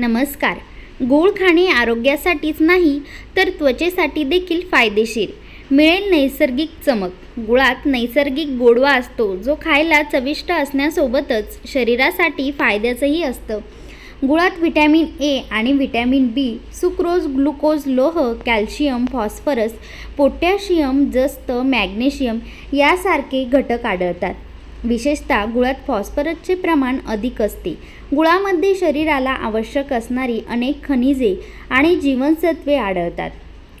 नमस्कार. गूळ खाणे आरोग्यासाठीच नाही तर त्वचेसाठी देखील फायदेशीर. मिळेल नैसर्गिक चमक. गुळात नैसर्गिक गोडवा असतो जो खायला चविष्ट असण्यासोबतच शरीरासाठी फायद्याचंही असतं. गुळात व्हिटॅमिन ए आणि व्हिटॅमिन बी सुक्रोज ग्लुकोज लोह कॅल्शियम फॉस्फरस पोटॅशियम जस्त मॅग्नेशियम यासारखे घटक आढळतात. विशेषतः गुळात फॉस्फरसचे प्रमाण अधिक असते. गुळामध्ये शरीराला आवश्यक असणारी अनेक खनिजे आणि जीवनसत्वे आढळतात.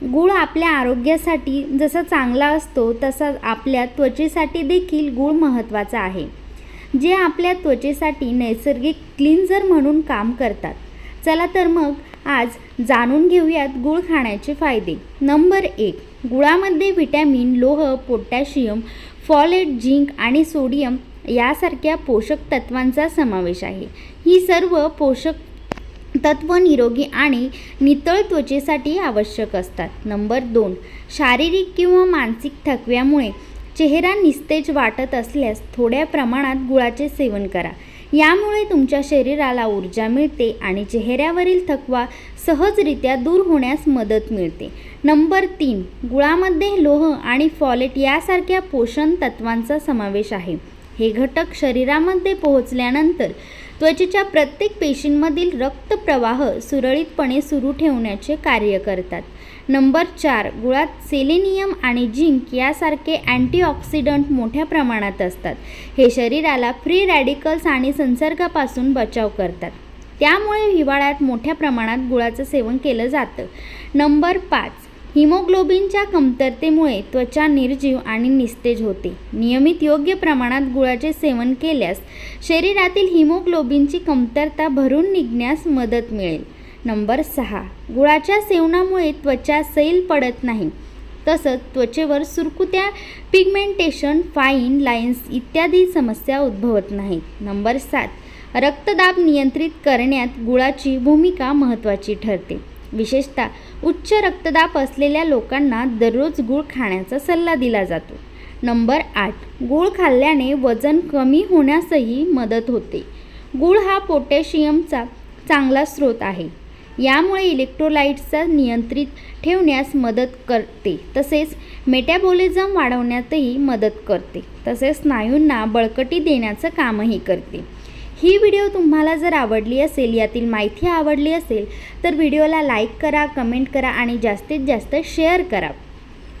गूळ आपल्या आरोग्यासाठी जसा चांगला असतो तसा आपल्या त्वचेसाठी देखील गूळ महत्त्वाचा आहे. जे आपल्या त्वचेसाठी नैसर्गिक क्लिन्झर म्हणून काम करतात. चला तर मग आज जाणून घेऊयात गूळ खाण्याचे फायदे. नंबर एक गुळामध्ये व्हिटॅमिन लोह पोटॅशियम फॉलेट झिंक आणि सोडियम यासारख्या पोषक तत्वांचा समावेश आहे. ही सर्व पोषक तत्व निरोगी आणि नितळ त्वचेसाठी आवश्यक असतात. नंबर दोन शारीरिक किंवा मानसिक थकव्यामुळे चेहरा निस्तेज वाटत असल्यास थोड्या प्रमाणात गुळाचे सेवन करा. यामुळे तुमच्या शरीराला ऊर्जा मिळते आणि चेहऱ्यावरील थकवा सहजरित्या दूर होण्यास मदत मिळते. नंबर तीन गुळामध्ये लोह आणि फॉलेट यासारख्या पोषण तत्वांचा समावेश आहे. हे घटक शरीरामध्ये पोहोचल्यानंतर त्वचेच्या प्रत्येक पेशींमधील रक्तप्रवाह सुरळीतपणे सुरू ठेवण्याचे कार्य करतात. नंबर चार गुळात सेलेनियम आणि झिंक यासारखे अँटीऑक्सिडंट मोठ्या प्रमाणात असतात. हे शरीराला फ्री रॅडिकल्स आणि संसर्गापासून बचाव करतात. त्यामुळे हिवाळ्यात मोठ्या प्रमाणात गुळाचं सेवन केलं जातं. नंबर पाच हिमोग्लोबिनच्या कमतरतेमुळे त्वचा निर्जीव आणि निस्तेज होते. नियमित योग्य प्रमाणात गुळाचे सेवन केल्यास शरीरातील हिमोग्लोबिनची कमतरता भरून निघण्यास मदत मिळेल. नंबर सहा. गुळाच्या सेवनामुळे त्वचा सैल पडत नाही. तसंच त्वचेवर सुरकुत्या पिगमेंटेशन फाईन लाईन्स इत्यादी समस्या उद्भवत नाहीत. नंबर सात. रक्तदाब नियंत्रित करण्यात गुळाची भूमिका महत्त्वाची ठरते. विशेषतः उच्च रक्तदाब असलेल्या लोकांना दररोज गूळ खाण्याचा सल्ला दिला जातो. नंबर आठ गूळ खाल्ल्याने वजन कमी होण्यासही मदत होते. गूळ हा पोटॅशियमचा चांगला स्रोत आहे. यामुळे इलेक्ट्रोलाइट्सचा नियंत्रित ठेवण्यास मदत करते तसेच मेटॅबॉलिझम वाढवण्यातही मदत करते तसेच स्नायूंना बळकटी देण्याचं कामही करते. ही व्हिडिओ तुम्हाला जर आवडली असेल यातील माहिती आवडली असेल तर व्हिडिओला लाईक करा कमेंट करा आणि जास्तीत जास्त शेअर करा.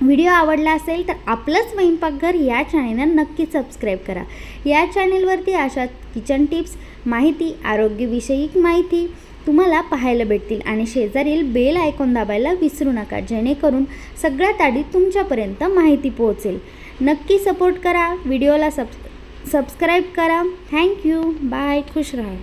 व्हिडिओ आवडला असेल तर आपलंच स्वयंपाकघर या चॅनेलला नक्की सबस्क्राईब करा. या चॅनेलवरती अशा किचन टिप्स माहिती आरोग्यविषयक माहिती तुम्हाला पाहायला भेटतील आणि शेजारील बेल आयकॉन दाबायला विसरू नका जेणेकरून सगळ्यात आधी तुमच्यापर्यंत माहिती पोहोचेल. नक्की सपोर्ट करा. व्हिडिओला सब सबस्क्राईब करा. थँक्यू बाय खुश राहा.